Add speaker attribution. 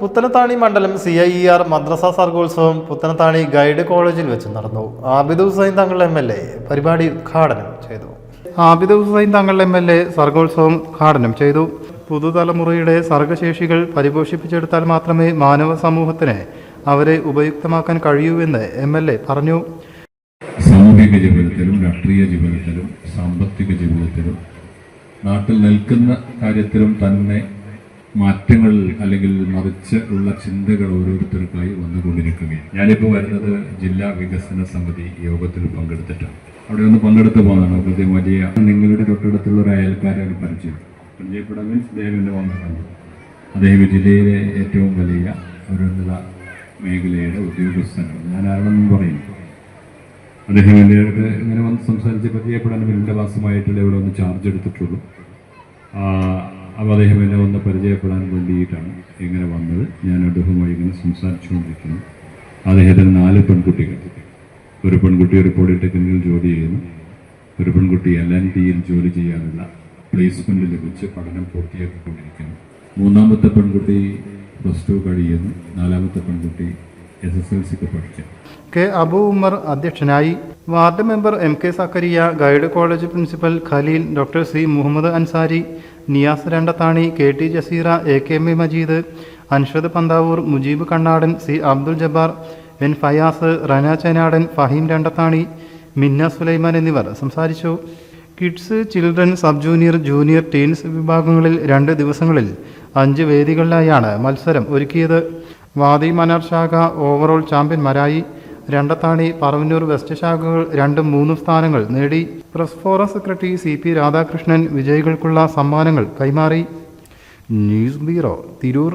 Speaker 1: പുത്തനത്താണി മണ്ഡലം C I E R മദ്രസ സർഗോത്സവം പുത്തനത്താണി ഗൈഡ് കോളേജിൽ വെച്ച് നടന്നു. Abid Hussain Thangal M L A പരിപാടി ഉദ്ഘാടനം ചെയ്തു. Abid Hussain Thangal M L A സർഗോത്സവം ഉദ്ഘാടനം ചെയ്തു. പുതുതലമുറയുടെ സർഗശേഷികൾ പരിപോഷിപ്പിച്ചെടുത്താൽ മാത്രമേ മാനവ സമൂഹത്തിന് അവരെ ഉപയുക്തമാക്കാൻ കഴിയൂ എന്ന് എം എൽ എ പറഞ്ഞു.
Speaker 2: സാമൂഹിക ജീവിതത്തിലും രാഷ്ട്രീയ ജീവിതത്തിലും സാമ്പത്തിക ജീവിതത്തിലും നാട്ടിൽ നിൽക്കുന്ന കാര്യത്തിലും തന്നെ മാറ്റങ്ങൾ അല്ലെങ്കിൽ മറിച്ച് ഉള്ള ചിന്തകൾ ഓരോരുത്തർക്കായി വന്നുകൊണ്ടിരിക്കുകയാണ്. ഞാനിപ്പോൾ വരുന്നത് ജില്ലാ വികസന സമിതി യോഗത്തിൽ പങ്കെടുത്തിട്ടാണ്. അവിടെ ഒന്ന് പങ്കെടുത്ത് പോകുന്നതാണ് കൃത്യം വലിയ നിങ്ങളുടെ തൊട്ടടുത്തുള്ള ഒരു അയൽക്കാരെ ഒരു പരിചയം. പരിചയപ്പെടാൻ മീൻസ് ദേവിന്റെ വന്ന് അദ്ദേഹം ജില്ലയിലെ ഏറ്റവും വലിയ ഉന്നത മേഖലയുടെ ഉദ്യോഗസ്ഥനാണ്. ഞാൻ ആരാണെന്ന് പറയും അദ്ദേഹം എന്റെ അടുത്ത് ഇങ്ങനെ വന്ന് സംസാരിച്ച് പരിചയപ്പെടാൻ എന്റെ മാസമായിട്ടുള്ള ഇവിടെ ഒന്ന് ചാർജ് എടുത്തിട്ടുള്ളൂ. അപ്പോൾ അദ്ദേഹം എന്നെ ഒന്ന് പരിചയപ്പെടാൻ വേണ്ടിയിട്ടാണ് ഇങ്ങനെ വന്നത്. ഞാൻ അദ്ദേഹവുമായി ഇങ്ങനെ സംസാരിച്ചുകൊണ്ടിരിക്കുന്നു. അദ്ദേഹത്തിന് നാല് പെൺകുട്ടികൾ. ഒരു പെൺകുട്ടി ഒരു പോളിടെക്നിക്കിൽ ജോലി ചെയ്യുന്നു. ഒരു പെൺകുട്ടി എൽ എൻ ടിയിൽ ജോലി ചെയ്യാനുള്ള പ്ലേസ്മെന്റ് ലഭിച്ച് പഠനം പൂർത്തിയാക്കിക്കൊണ്ടിരിക്കുന്നു. മൂന്നാമത്തെ പെൺകുട്ടി പ്ലസ് ടു കഴിയുന്നു. നാലാമത്തെ പെൺകുട്ടി എസ് എസ് എൽ സിക്ക് പഠിക്കുന്നു.
Speaker 1: കെ അബു ഉമർ അധ്യക്ഷനായി ward member M K Sakkariya guide college principal Khaleel doctor C Muhammad Ansari Niyas Randathani K T Jaseera A K M Majeed Anshad Panthavoor Mujeeb Kannadan C Abdul Jabbar N Fayas Rana Chanadan Faheem Randathani Minna Sulaiman എന്നിവർ സംസാരിച്ചു. Kids children sub junior junior teens വിഭാഗങ്ങളിൽ രണ്ട് ദിവസങ്ങളിൽ അഞ്ച് വേദികളിലായാണ് മത്സരം ഒരുക്കിയത്. വാദി മനാർ ശാഖ overall ചാമ്പ്യന്മാരായി രണ്ടത്താണി പറവന്നൂർ വെസ്റ്റ് ശാഖകൾ രണ്ടും മൂന്നും സ്ഥാനങ്ങൾ നേടി. Press forum secretary C P Radhakrishnan വിജയികൾക്കുള്ള സമ്മാനങ്ങൾ കൈമാറി. News bureau Tirur.